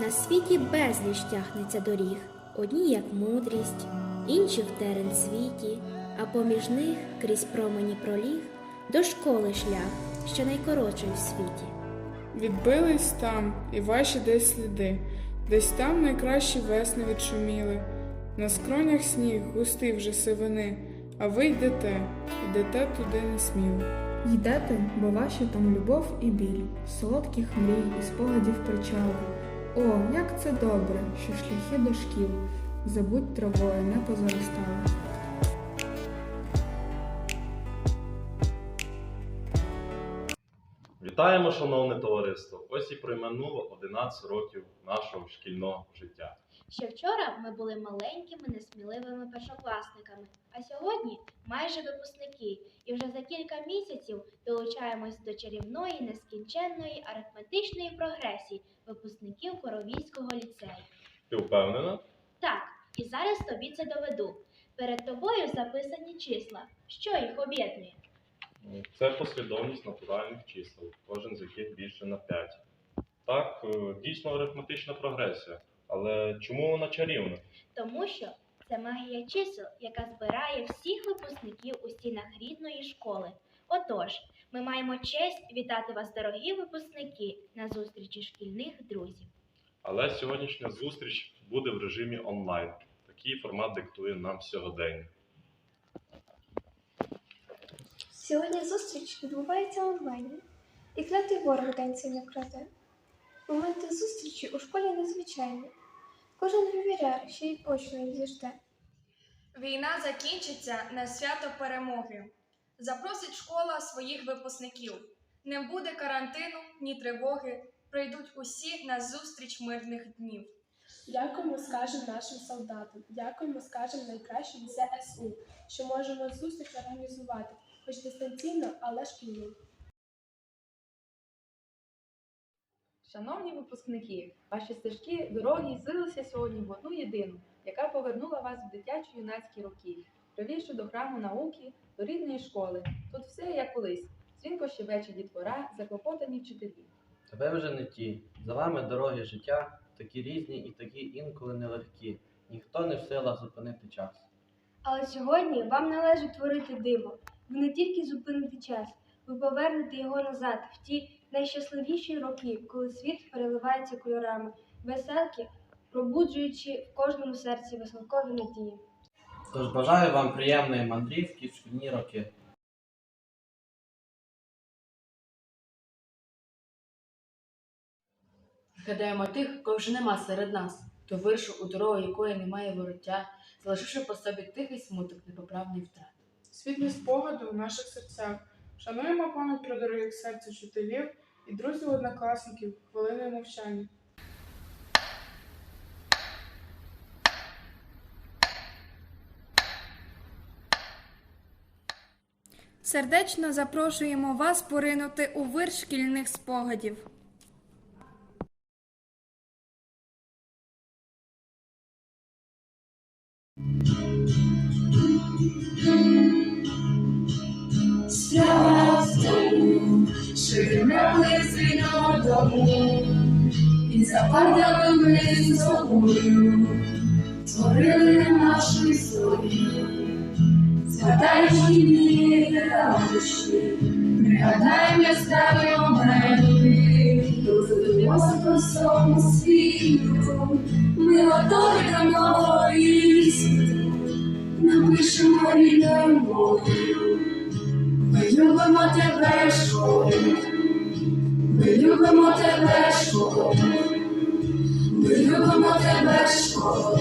На світі безліч тягнеться доріг, одні як мудрість, інші в терен світі, а поміж них крізь промені проліг до школи шлях, що найкоротший в світі. Відбились там і ваші десь сліди, десь там найкращі весни відшуміли. На скронях сніг густий вже сивини, а ви йдете, йдете туди несміло. Йдете, бо ваші там любов і біль, солодких мрій і спогадів причали. О, як це добре, що шляхи до шкіл, забудь травою не позаростали. Вітаємо, шановне товариство! Ось і пройминуло 11 років нашого шкільного життя. Ще вчора ми були маленькими, несміливими першокласниками, а сьогодні майже випускники, і вже за кілька місяців долучаємось до чарівної нескінченної арифметичної прогресії випускників Коровійського ліцею. Ти впевнена? Так, і зараз тобі це доведу. Перед тобою записані числа. Що їх об'єднує? Це послідовність натуральних чисел, кожен з яких більше на 5. Так, е, дійсно арифметична прогресія. Але чому вона чарівна? Тому що це магія чисел, яка збирає всіх випускників у стінах рідної школи. Отож, ми маємо честь вітати вас, дорогі випускники, на зустрічі шкільних друзів. Але сьогоднішня зустріч буде в режимі онлайн. Такий формат диктує нам сьогодення. Сьогодні зустріч відбувається онлайн. І клятий ворог танців не краде. Моменти зустрічі у школі незвичайні. Кожен вивіряє, що й очно зіжде. Війна закінчиться на свято перемоги. Запросить школа своїх випускників. Не буде карантину, ні тривоги. Прийдуть усі на зустріч мирних днів. Дякуємо, скажемо нашим солдатам. Дякуємо, скажемо найкращим ЗСУ, що можемо зустріч організувати, хоч дистанційно, але шкільну. Шановні випускники, ваші стежки дороги злилися сьогодні в одну єдину, яка повернула вас в дитячі юнацькі роки, привівши до храму науки, до рідної школи. Тут все як колись. Дзвінко щебече дітвора, заклопотані вчителі. Тебе вже не ті. За вами дороги життя, такі різні і такі інколи нелегкі. Ніхто не в силах зупинити час. Але сьогодні вам належить творити диво. Ви не тільки зупините час, ви повернете його назад в ті найщасливіші роки, коли світ переливається кольорами, веселки, пробуджуючи в кожному серці веселкові надії. Тож бажаю вам приємної мандрівки в шкільні роки. Гадаємо тих, кого вже нема серед нас, то виршу у дорогу, якої немає вороття, залишивши по собі тихий смуток непоправний втрат. Світлі спогади у наших серцях. Шануємо пам'ять про дорогих серця вчителів і друзів однокласників хвилиною мовчання. Сердечно запрошуємо вас поринути у вир шкільних спогадів. Справа в тому, дому, і за ми з тобою творили нашу історію, згадаючи дні та душі, пригадаємо яскраві моменти, розвиваємося по всьому світу, ми готові до нової напишемо рідною мовою. Ми любимо тебе, школу, ми любимо тебе, школу, ми любимо тебе, школу.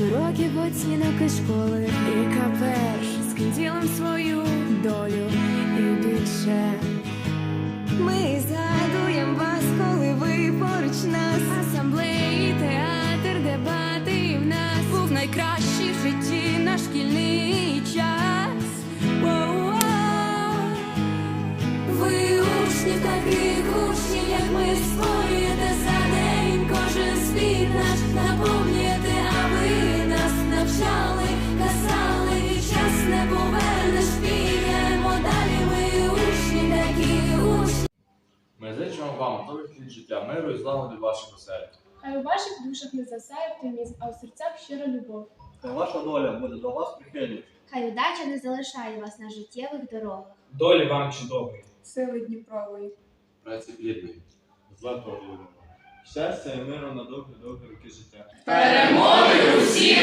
Років оцінок і школи, і капеш з кінцілом свою долю. І більше. Ми згадуємо вас, вам літ життя, миру і злагоди в ваших оселях. Хай у ваших душах не засяє оптимізм, а у серцях щира любов. Та ваша доля буде до вас прихильність. Хай удача не залишає вас на життєвих дорогах. Долі вам чудової. Сили Дніпрової. Праці плідної. Златого Щастя і миру на довгі-довгі роки життя. Перемоги усі